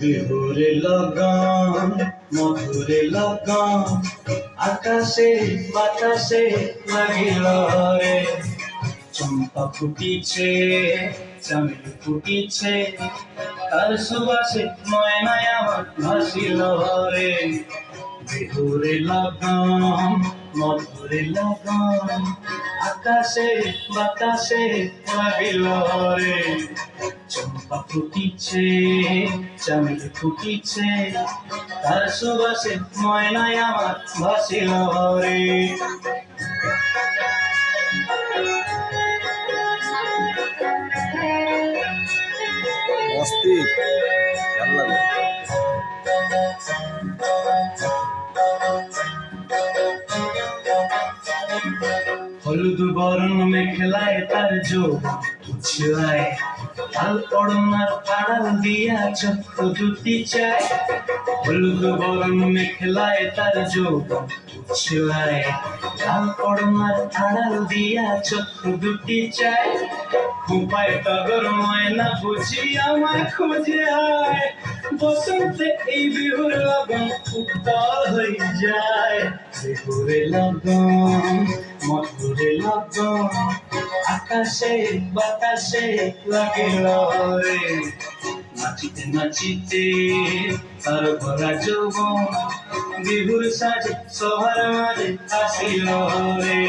বিহুরে লগন মধুরে লগন আকাশে বাতাসে লাগিল রে। চম্পা ফুটিছে চামেল ফুটিছে, তার সুবাসে ময়নায় আমার ভাসিল রে বিহুরে লগন মধুরে লগন আকাশে বাতাসে লাগিল রে চম্পা ফুটিছে চামেল ফুটিছে, তার সুবাসে ময়নায় আমার ভাসিল রে অস্থির ভালো লাগে হলুদ বরণ মেখলায় তার যোগ উছলায় লাল পড়নার আড়াল দিয়া চক্ষু দুটি চায়। হলুদ বরণ মেখলায় তার যোগ উছলায় লাল পড়নার আড়াল দিয়া চক্ষু দুটি চায়। খুপায় টগর ময়না বুঝি আমার খুঁজে আয়। বসন্তে এই বিহুর লগন উত্তর হয়ে যায়। বিহুরে লগন, মধুরে লগন, আকাশে বাতাসে লাগিল রে নাচিতে নাচিতে তার ভরা যৌবন, বিহুর সাজে সবার মাঝে আসিল রে